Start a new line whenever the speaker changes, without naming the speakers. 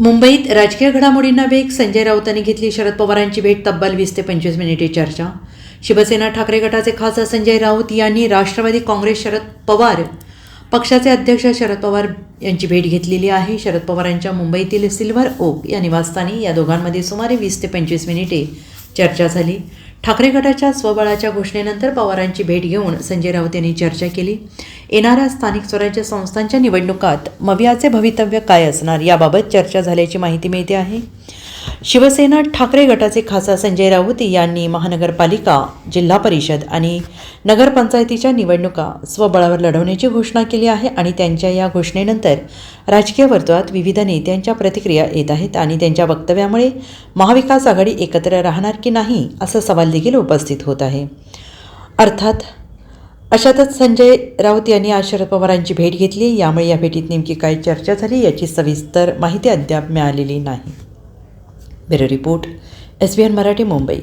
मुंबईत राजकीय घडामोडींना वेग संजय राऊतांनी घेतली शरद पवारांची भेट तब्बल वीस ते पंचवीस मिनिटे चर्चा. शिवसेना ठाकरे गटाचे खासदार संजय राऊत यांनी राष्ट्रवादी काँग्रेस शरद पवार पक्षाचे अध्यक्ष शरद पवार यांची भेट घेतलेली आहे. शरद पवारांच्या मुंबईतील सिल्व्हर ओक या निवासस्थानी या दोघांमध्ये सुमारे वीस ते पंचवीस मिनिटे चर्चा झाली. ठाकरे गटाच्या स्वबळाच्या घोषणेनंतर पवारांची भेट घेऊन संजय राऊत यांनी चर्चा केली. येणाऱ्या स्थानिक स्वराज्य संस्थांच्या निवडणुकात मवियाचे भवितव्य काय असणार याबाबत चर्चा झाल्याची माहिती मिळते आहे. शिवसेना ठाकरे गटाचे खासदार संजय राऊत यांनी महानगरपालिका जिल्हा परिषद आणि नगरपंचायतीच्या निवडणुका स्वबळावर लढवण्याची घोषणा केली आहे आणि त्यांच्या या घोषणेनंतर राजकीय वर्तुळात विविध नेत्यांच्या प्रतिक्रिया येत आहेत आणि त्यांच्या वक्तव्यामुळे महाविकास आघाडी एकत्र राहणार की नाही असा सवाल देखील उपस्थित होत आहे. अर्थात अशातच संजय राऊत यांनी आज शरद पवारांची भेट घेतली. यामुळे या भेटीत नेमकी काय चर्चा झाली याची सविस्तर माहिती अद्याप मिळालेली नाही. Bureau report. S B N Marathi Mumbai.